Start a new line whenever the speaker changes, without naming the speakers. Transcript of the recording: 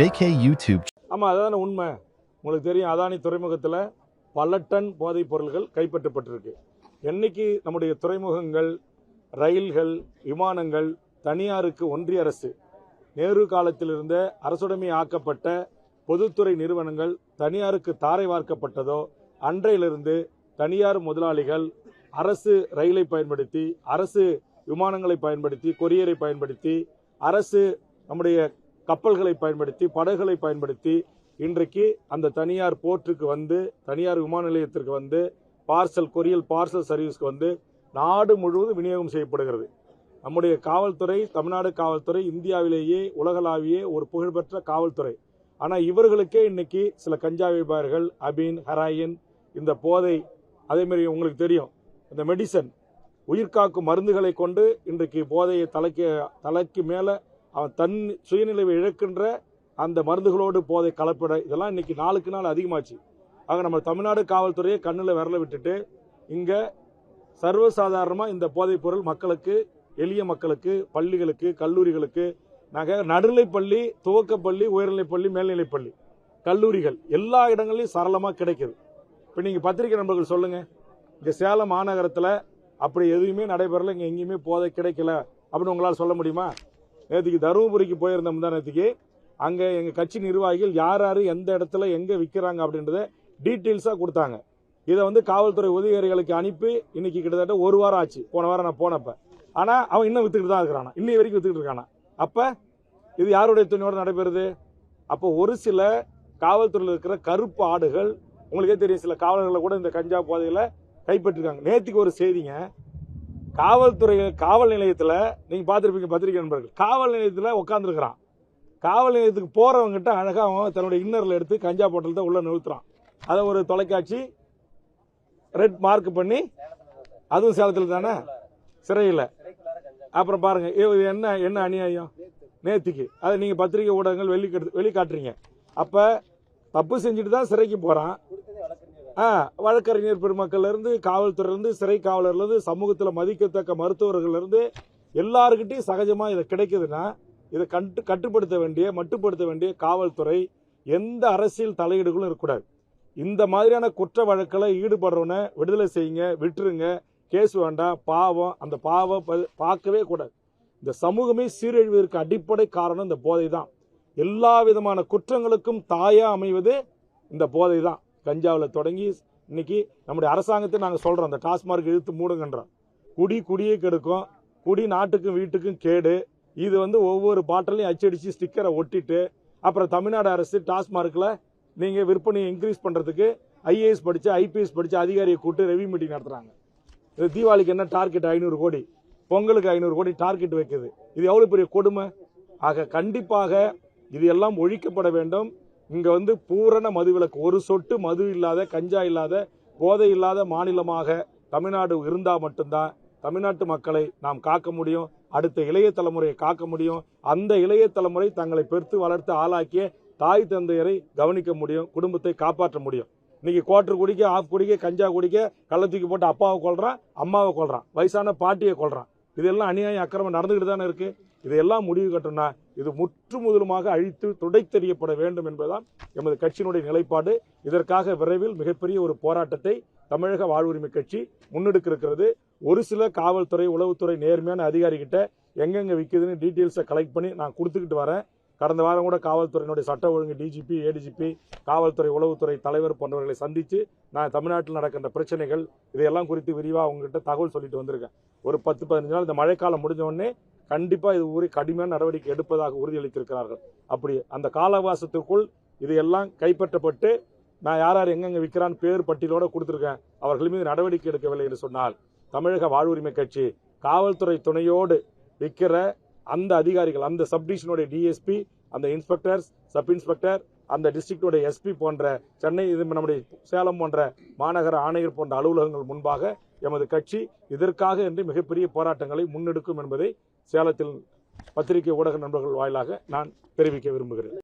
JK YouTube
ஆமாம் அதுதானே உண்மை. உங்களுக்கு தெரியும் அதானி துறைமுகத்தில் பல டன் போதைப் பொருள்கள் கைப்பற்றப்பட்டிருக்கு. என்னைக்கு நம்முடைய துறைமுகங்கள் ரயில்கள் விமானங்கள் தனியாருக்கு ஒன்றிய அரசு நேரு காலத்திலிருந்த அரசுடைமை ஆக்கப்பட்ட பொதுத்துறை நிறுவனங்கள் தனியாருக்கு தாரை வார்க்கப்பட்டதோ அன்றையிலிருந்து தனியார் முதலாளிகள் அரசு ரயிலை பயன்படுத்தி அரசு விமானங்களை பயன்படுத்தி கொரியரை பயன்படுத்தி அரசு நம்முடைய கப்பல்களை பயன்படுத்தி படகுகளை பயன்படுத்தி இன்றைக்கு அந்த தனியார் போர்ட்டுக்கு வந்து தனியார் விமான நிலையத்திற்கு வந்து பார்சல் கொரியல் பார்சல் சர்வீஸ்க்கு வந்து நாடு முழுவதும் விநியோகம் செய்யப்படுகிறது. நம்முடைய காவல்துறை தமிழ்நாடு காவல்துறை இந்தியாவிலேயே உலகளாவிய ஒரு புகழ்பெற்ற காவல்துறை. ஆனால் இவர்களுக்கே இன்னைக்கு சில கஞ்சா வியாபாரிகள் அபின் ஹராயின் இந்த போதை அதேமாரி உங்களுக்கு தெரியும் இந்த மெடிசன் உயிர்காக்கும் மருந்துகளை கொண்டு இன்றைக்கு போதையை தலைக்கு தலைக்கு மேலே அவன் தன் சுயநிலைவை இழக்கின்ற அந்த மருந்துகளோடு போதை கலப்பட இதெல்லாம் இன்னைக்கு நாளுக்கு நாள் அதிகமாச்சு. ஆக நம்ம தமிழ்நாடு காவல்துறையை கண்ணில் விரல விட்டுட்டு இங்கே சர்வசாதாரணமாக இந்த போதைப் பொருள் மக்களுக்கு எளிய மக்களுக்கு பள்ளிகளுக்கு கல்லூரிகளுக்கு நாங்கள் நடுநிலைப்பள்ளி துவக்கப்பள்ளி உயர்நிலைப்பள்ளி மேல்நிலைப்பள்ளி கல்லூரிகள் எல்லா இடங்களையும் சரளமாக கிடைக்குது. இப்போ நீங்கள் பத்திரிகை நண்பர்கள் சொல்லுங்கள் இங்கே சேலம் மாநகரத்தில் அப்படி எதுவுமே நடைபெறல இங்கே எங்கேயுமே போதை கிடைக்கல அப்படின்னு உங்களால் சொல்ல முடியுமா? நேற்றுக்கு தருமபுரிக்கு போயிருந்த தான் நேற்றுக்கு அங்கே எங்கள் கட்சி நிர்வாகிகள் யார் யார் எந்த இடத்துல எங்கே விற்கிறாங்க அப்படின்றத டீட்டெயில்ஸாக கொடுத்தாங்க. இதை வந்து காவல்துறை உதவியாளர்களுக்கு அனுப்பி இன்னைக்கு கிட்டத்தட்ட ஒரு வாரம் ஆச்சு. போன வாரம் நான் போனப்ப. ஆனால் அவன் இன்னும் வித்துக்கிட்டு தான் இருக்கிறானா? இன்னைய வரைக்கும் வித்துக்கிட்டு இருக்கானா? அப்போ இது யாருடைய துணியோடு நடைபெறுது? அப்போ ஒரு சில காவல்துறையில் இருக்கிற கருப்பு ஆடுகள் உங்களுக்கே தெரியும் சில காவலர்களை கூட இந்த கஞ்சா போதையில் கைப்பற்றிருக்காங்க. நேற்றுக்கு ஒரு செய்திங்க. காவல்துறை காவல் நிலையத்தில் நீங்கள் பார்த்துருப்பீங்க பத்திரிகை நண்பர்கள். காவல் நிலையத்தில் உட்காந்துருக்குறான் காவல் நிலையத்துக்கு போகிறவங்ககிட்ட அழகாக அவன் தன்னுடைய இன்னரில் எடுத்து கஞ்சா போட்டல் தான் உள்ளே நிறுத்துறான். அதை ஒரு தொலைக்காட்சி ரெட் மார்க் பண்ணி அதுவும் சேலத்தில் தானே? சிறையில். அப்புறம் பாருங்கள் இது என்ன என்ன அநியாயம்? நேத்திக்கு. அதை நீங்கள் பத்திரிகை ஊடகங்கள் வெளி வெளிக்காட்டுறீங்க. அப்போ தப்பு செஞ்சுட்டு தான் சிறைக்கு போகிறான் வழக்கறிஞர் பெருமக்கள்லேருந்து காவல்துறையிலேருந்து சிறை காவலர்லேருந்து சமூகத்தில் மதிக்கத்தக்க மருத்துவர்கள்லேருந்து எல்லாருக்கிட்டையும் சகஜமாக இதை கிடைக்குதுன்னா இதை கட்டு கட்டுப்படுத்த வேண்டிய மட்டுப்படுத்த வேண்டிய காவல்துறை எந்த அரசியல் தலையீடுகளும் இருக்கக்கூடாது. இந்த மாதிரியான குற்ற வழக்கில் ஈடுபடுறவனை விடுதலை செய்யுங்க விட்டுருங்க கேஸ் வேண்டாம் பாவம் அந்த பாவம் ப- பார்க்கவே கூடாது. இந்த சமூகமே சீரழிவதற்கு அடிப்படை காரணம் இந்த போதை தான் எல்லா விதமான குற்றங்களுக்கும் தாயா அமைவது இந்த போதை தான் கஞ்சாவில் தொடங்கி இன்னைக்கு நம்முடைய அரசாங்கத்தை நாங்கள் சொல்கிறோம் அந்த டாஸ்மார்க் இழுத்து மூடுங்கன்றோம் குடி குடியே கெடுக்கும். குடி நாட்டுக்கும் வீட்டுக்கும் கேடு. இது வந்து ஒவ்வொரு பாட்டிலையும் அச்சடித்து ஸ்டிக்கரை ஒட்டிட்டு அப்புறம் தமிழ்நாடு அரசு டாஸ்மார்க்கில் நீங்கள் விற்பனையை இன்க்ரீஸ் பண்ணுறதுக்கு ஐஏஎஸ் படித்த ஐபிஎஸ் படித்த அதிகாரியை கூட்டு ரெவி மீட்டிங் நடத்துகிறாங்க இது தீபாவளிக்கு என்ன டார்கெட் ஐநூறு கோடி. பொங்கலுக்கு ஐநூறு கோடி டார்கெட் வைக்குது. இது எவ்வளோ பெரிய கொடுமை? ஆக கண்டிப்பாக இது எல்லாம் ஒழிக்கப்பட வேண்டும். இங்க வந்து பூரண மதுவிலக்கு ஒரு சொட்டு மது இல்லாத கஞ்சா இல்லாத போதை இல்லாத மாநிலமாக தமிழ்நாடு இருந்தா மட்டும்தான் தமிழ்நாட்டு மக்களை நாம் காக்க முடியும் அடுத்த இளைய தலைமுறையை காக்க முடியும். அந்த இளைய தலைமுறை தங்களை பெருத்து வளர்த்து ஆளாக்கிய தாய் தந்தையரை கவனிக்க முடியும் குடும்பத்தை காப்பாற்ற முடியும். இன்னைக்கு குவார்டர் குடிக்க ஆஃப் குடிக்க கஞ்சா குடிக்க கள்ளத்துக்கு தூக்கி போட்டு அப்பாவை கொள்றான் அம்மாவை கொள்றான் வயசான பாட்டியை கொள்றான் இதெல்லாம் அநியாயம் அக்கிரமம் நடந்துகிட்டு தானே இருக்கு. இதையெல்லாம் முடிவு கட்டணும்னா இது முற்று முதலுமாக அழித்து துடைத்தெறியப்பட வேண்டும் என்பதுதான் எமது கட்சியினுடைய நிலைப்பாடு. இதற்காக விரைவில் மிகப்பெரிய ஒரு போராட்டத்தை தமிழக வாழ்வுரிமை கட்சி முன்னெடுக்க இருக்கிறது ஒரு சில காவல்துறை உளவுத்துறை நேர்மையான அதிகாரிகிட்ட எங்கெங்க விற்குதுன்னு டீட்டெயில்ஸை கலெக்ட் பண்ணி நான் கொடுத்துக்கிட்டு வரேன். கடந்த வாரம் கூட காவல்துறையினுடைய சட்ட ஒழுங்கு டிஜிபி ஏடிஜிபி காவல்துறை உளவுத்துறை தலைவர் போன்றவர்களை சந்தித்து நான் தமிழ்நாட்டில் நடக்கின்ற பிரச்சனைகள் இதையெல்லாம் குறித்து விரிவாக அவங்ககிட்ட தகவல் சொல்லிட்டு வந்திருக்கேன். ஒரு பத்து பதினஞ்சு நாள் இந்த மழைக்காலம் முடிஞ்ச உடனே கண்டிப்பாக இது ஊறி கடுமையான நடவடிக்கை எடுப்பதாக உறுதியளித்திருக்கிறார்கள். அப்படி அந்த காலவாசத்திற்குள் இது எல்லாம் கைப்பற்றப்பட்டு நான் யார் யார் எங்கெங்கே விற்கிறான்னு பேர் பட்டியலோடு கொடுத்துருக்கேன். அவர்கள் மீது நடவடிக்கை எடுக்கவில்லை என்று சொன்னால் தமிழக வாழ்வுரிமை கட்சி காவல்துறை துணையோடு விற்கிற அந்த அதிகாரிகள் அந்த சப்டிஷனுடைய டிஎஸ்பி அந்த இன்ஸ்பெக்டர்ஸ் சப் இன்ஸ்பெக்டர் அந்த டிஸ்ட்ரிக்டோட எஸ்பி போன்ற சென்னை இது நம்முடைய சேலம் போன்ற மாநகர ஆணையர் போன்ற அலுவலகங்கள் முன்பாக எமது கட்சி இதற்காக என்று மிகப்பெரிய போராட்டங்களை முன்னெடுக்கும் என்பதை சேலத்தில் பத்திரிகை ஊடக நண்பர்கள் வாயிலாக நான் தெரிவிக்க விரும்புகிறேன்.